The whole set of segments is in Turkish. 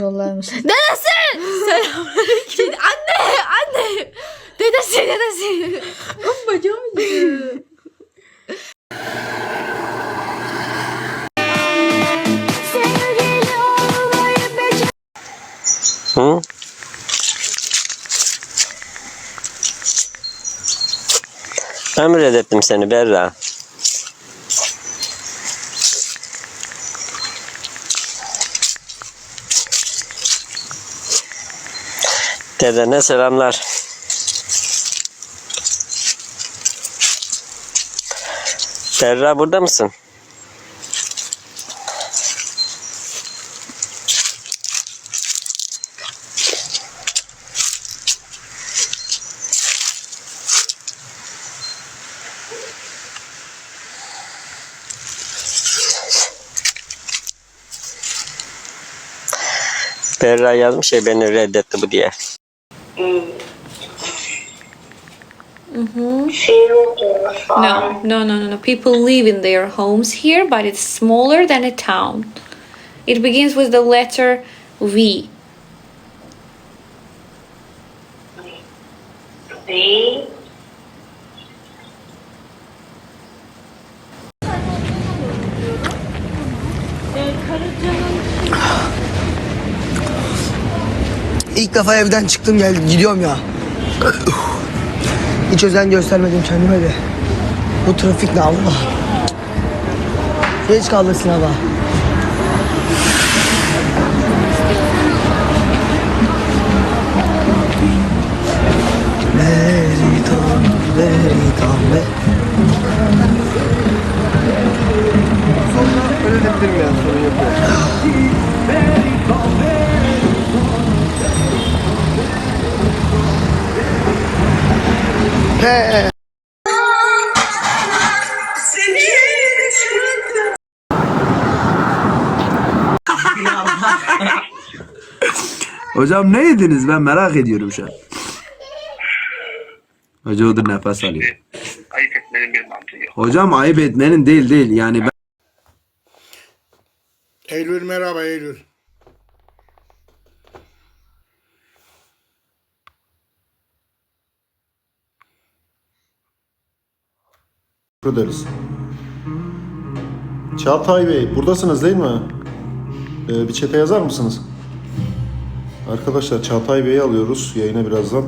Yollar mısın? Dedesi! Selamünaleyküm. anne! Anne! Dedesi! Dedesi! Bacağım acıyor. Hı? Reddettim seni Berra? Dedene selamlar. Berra burada mısın? Berra yazmış ya beni reddetti bu diye. Mm-hmm. No, no, no, no, no. People live in their homes here, but it's smaller than a town. It begins with the letter V. V İlk defa evden çıktım gel gidiyorum ya. Hiç özen göstermedim kendime de. Bu trafik ne Allah. Geç kaldık sınava. Sonra öyle de yani sorun yok. He. Hocam ne yediniz ben merak ediyorum şu an. Hoca odur nefes alıyor. ayıp etmenin bir mantığı yok. Hocam ayıp etmenin değil değil yani ben Eylül merhaba Eylül. Ederiz. Çağatay Bey buradasınız değil mi? Ee, bir çete yazar mısınız? Arkadaşlar Çağatay Bey'i alıyoruz yayına birazdan.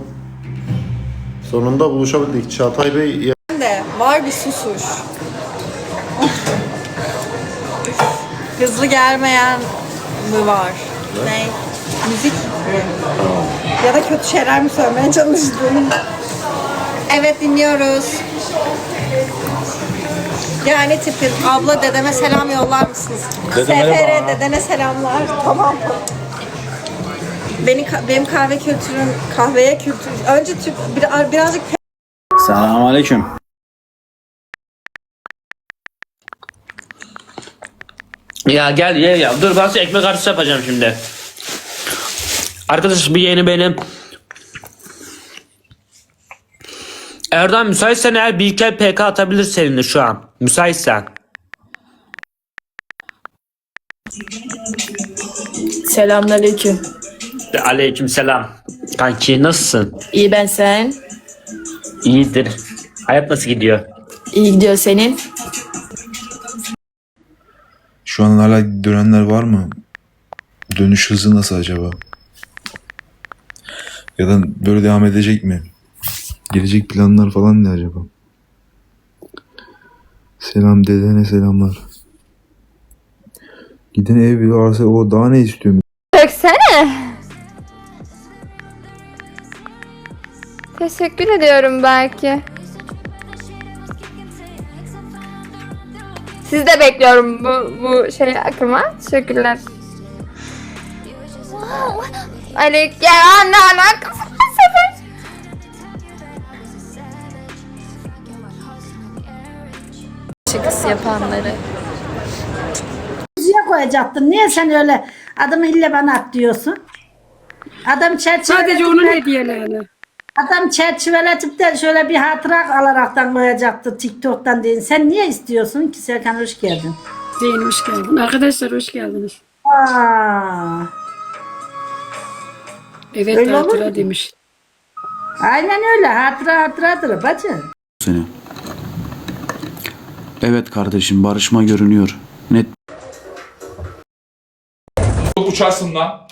Sonunda buluşabildik. Çağatay Bey de var bir susuş. Hızlı gelmeyen mi var? Ne? Müzik mi? Ya da kötü şeyler mi söylemeye çalıştın? Evet dinliyoruz. Yani tipin abla dedeme selam yollar mısınız? Sefere dedene selamlar. Tamam mı? Benim, benim kahve kültürüm, kahveye kültür. Önce Türk, bir, birazcık Selamünaleyküm. Ya gel ye ya. Dur ben size ekmek arası yapacağım şimdi. Arkadaş bir yeni benim. Erdoğan müsaitsen eğer bir iki el PK atabilir seninle şu an. Müsaitsen. Selamünaleyküm. Aleyküm selam. Kanki nasılsın? İyi ben sen. İyidir. Hayat nasıl gidiyor? İyi gidiyor senin. Şu an hala dönenler var mı? Dönüş hızı nasıl acaba? Ya da böyle devam edecek mi? Gelecek planlar falan ne acaba? Selam dedene selamlar. Giden ev bir arsa o daha ne istiyorum? Döksene. Teşekkür ediyorum belki. Siz de bekliyorum bu bu şey akıma. Teşekkürler. Aleyküm. Ya ne alakası Şakası yapanları. Kuzuya koyacaktın. Niye sen öyle adamı ille bana at diyorsun? Adam çerçeve Sadece onun hediyelerini. Adam çerçeveletip de şöyle bir hatıra alaraktan koyacaktı TikTok'tan değil. Sen niye istiyorsun ki Serkan hoş geldin. Zeyn hoş geldin. Arkadaşlar hoş geldiniz. Aa, Evet Öyle hatıra demiş. Aynen öyle. Hatıra hatıradır bacım. seni. Evet kardeşim barışma görünüyor. Net Uçarsın lan.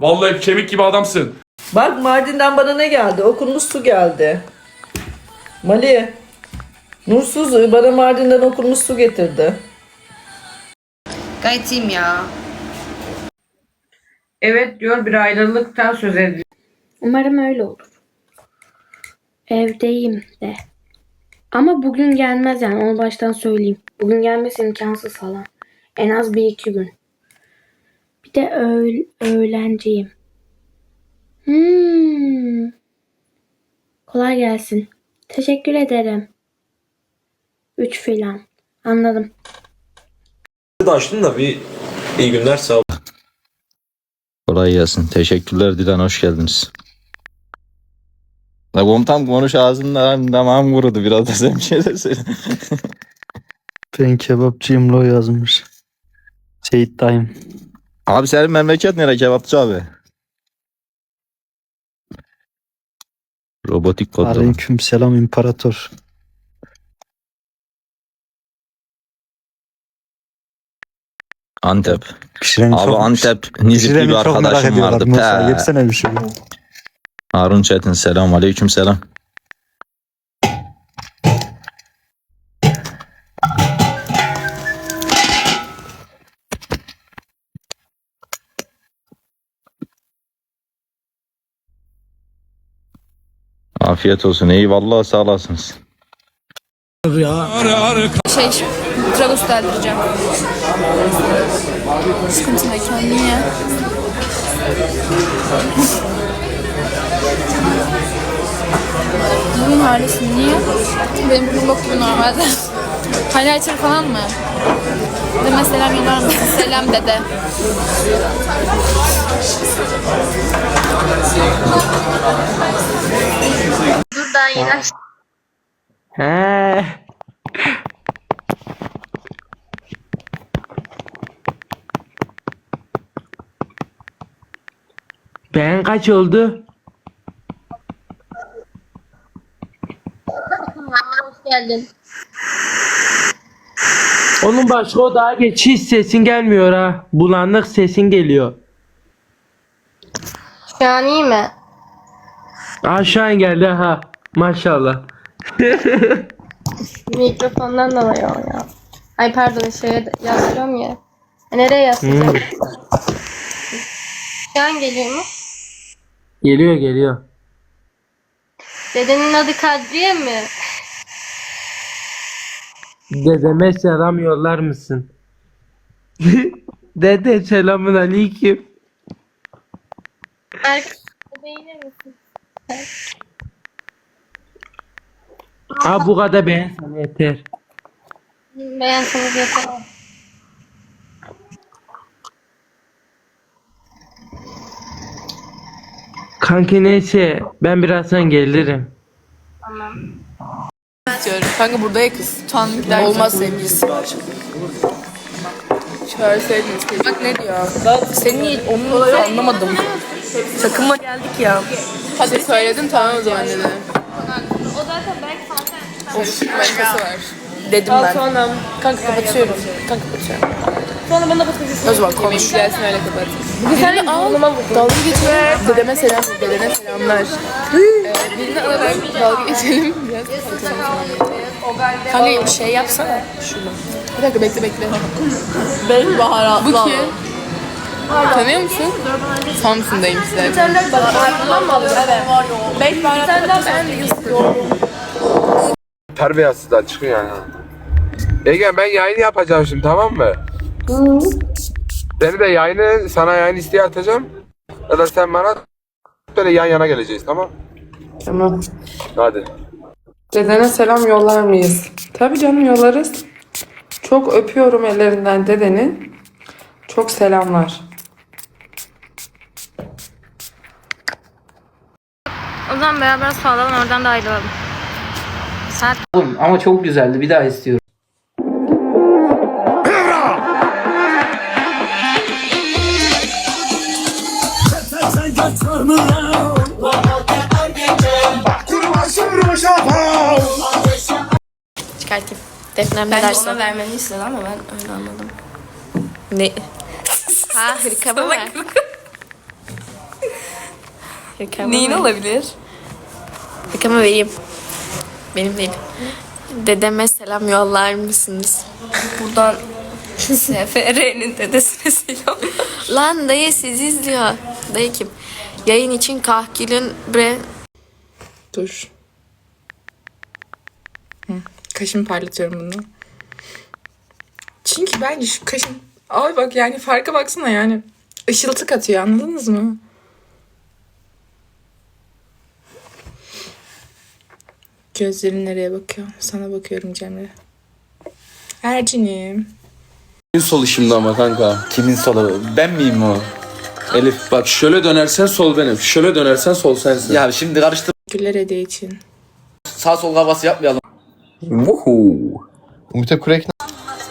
Vallahi kemik gibi adamsın. Bak Mardin'den bana ne geldi? Okunmuş su geldi. Mali. Nursuz bana Mardin'den okunmuş su getirdi. Gayet iyiyim ya. Evet diyor bir ayrılıktan söz ediyor. Umarım öyle olur. Evdeyim de. Ama bugün gelmez yani onu baştan söyleyeyim. Bugün gelmesi imkansız falan. En az bir iki gün. Bir de öğ öğlenciyim. Hmm. Kolay gelsin. Teşekkür ederim. Üç filan. Anladım. da açtın da bir iyi günler sağ ol. Kolay gelsin. Teşekkürler Dilan hoş geldiniz. La komutan konuş ağzından damağım kurudu biraz da sen bir şeyler söyle. Ben kebapçıyım lo yazmış. Seyit dayım. Abi senin memleket nere kebapçı abi? Robotik kodlama. Aleyküm selam imparator. Antep. Pişireni Abi çok, Antep Nizipli pişireni bir çok merak arkadaşım ediyorlar. vardı. Musa Pe. bir şey. Harun Çetin selam aleyküm selam. Afiyet olsun. Eyvallah sağ olasınız. Şey, Trabzon'u deldireceğim. Sıkıntındayken niye? Bugün halisin niye? Benim bugün bok gibi normalde. Highlighter falan mı? Deme selam yollar mısın? Selam dede. Daha yeni Ben kaç oldu? Hoş geldin. Onun başka odaya geç hiç sesin gelmiyor ha. Bulanık sesin geliyor. Şu an iyi mi? Aşağı geldi ha. Maşallah. Mikrofondan dolayı o ya. Ay pardon şeye yazıyorum ya. E, nereye yazacağım? Şu an geliyor mu? Geliyor geliyor. Dedenin adı Kadriye mi? Dedeme selam yollar mısın? Dede selamun aleyküm. Herkes beğenir misin? Ha bu kadar beğen sana yeter. Beğenseniz yeter. Kanki neyse ben birazdan gelirim. Kanka burada ya kız. Olmaz sevgilisi var. Çağırsaydınız. Bak ne diyor? Ben seni onu anlamadım. Takıma geldik ya. Hadi söyledin tamam o zaman dedi. O zaten belki zaten Of manifesi var. Dedim ben. Kanka kapatıyorum. Kanka kapatıyorum. Sonra bana bakabilirsin. O zaman konuş. Gelsin öyle kapat. Bugün sen al. Dalga geçme. Dedeme selam. Dedene selamlar. ee, birini alalım. Dalga geçelim. Biraz Kanka bir şey yapsana. Şunu. Bir dakika bekle bekle. Beş baharatlı Bu kim? Tanıyor musun? Samsun'dayım size. Bir tane baharatlı mı alıyor? Evet. Beş baharatlı. Bir tane ben Terbiyesizler çıkın yani. Ege ben yayını yapacağım şimdi tamam mı? Seni de yayını sana yayın isteği atacağım. Ya da sen bana böyle yan yana geleceğiz tamam? Tamam. Hadi. Dedene selam yollar mıyız? Tabii canım yollarız. Çok öpüyorum ellerinden dedenin. Çok selamlar. O zaman beraber sağlayalım oradan da ayrılalım. Saat Ama çok güzeldi bir daha istiyorum. Çıkartayım. Defnem ne Bence dersin? ona vermeni istedi ama ben öyle anladım. Ne? ha hırka mı? Hırka mı? Neyin olabilir? Hırkamı vereyim. Benim değil. Dedeme selam yollar mısınız? Buradan SFR'nin dedesine selam. Lan dayı sizi izliyor. Dayı kim? Yayın için kahkülün bre... Dur. Kaşımı parlatıyorum bunu. Çünkü bence şu kaşım... Ay bak yani farka baksana yani. Işıltı katıyor anladınız mı? Gözlerin nereye bakıyor? Sana bakıyorum Cemre. Ercinim. Kimin sol işimde ama kanka? Kimin solu? Ben miyim o? Elif bak şöyle dönersen sol benim. Şöyle dönersen sol sensin. Ya şimdi karıştır. Güller hediye için. Sağ sol kavgası yapmayalım. Vuhu. Umut'a Kurek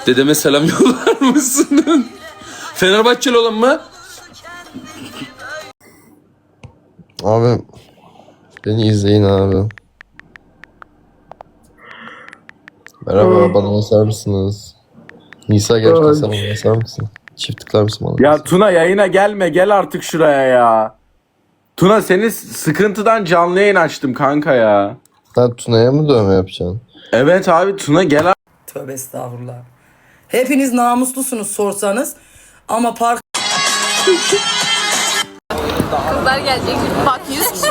Dedeme selam yollar mısın? Fenerbahçeli olan mı? Abi beni izleyin abi. Merhaba bana basar mısınız? Nisa gerçekten sen bana basar mısın? Çift tıklar mısın bana? Ya Tuna yayına gelme gel artık şuraya ya. Tuna seni sıkıntıdan canlı yayın açtım kanka ya. Sen Tuna'ya mı dövme yapacaksın? Evet abi Tuna gel Tövbe estağfurullah. Hepiniz namuslusunuz sorsanız ama park Kızlar gelecek. Bak 100 kişi.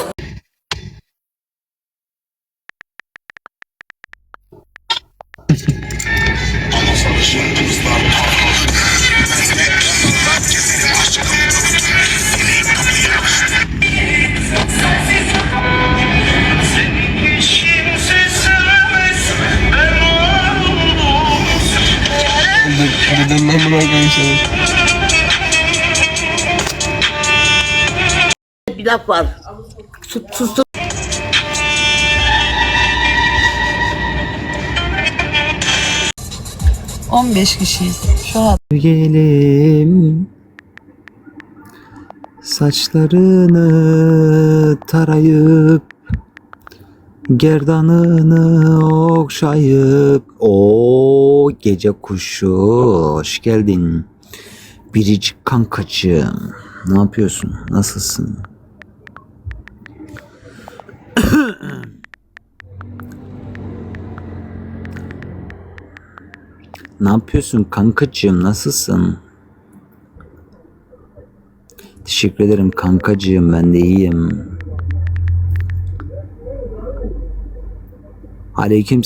bir laf var. Sus, sus, sus. Gelim saçlarını tarayıp gerdanını okşayıp. O gece kuşu hoş geldin. Biricik kankacığım ne yapıyorsun? Nasılsın Ne yapıyorsun kankacığım nasılsın? Teşekkür ederim kankacığım ben de iyiyim. Aleyküm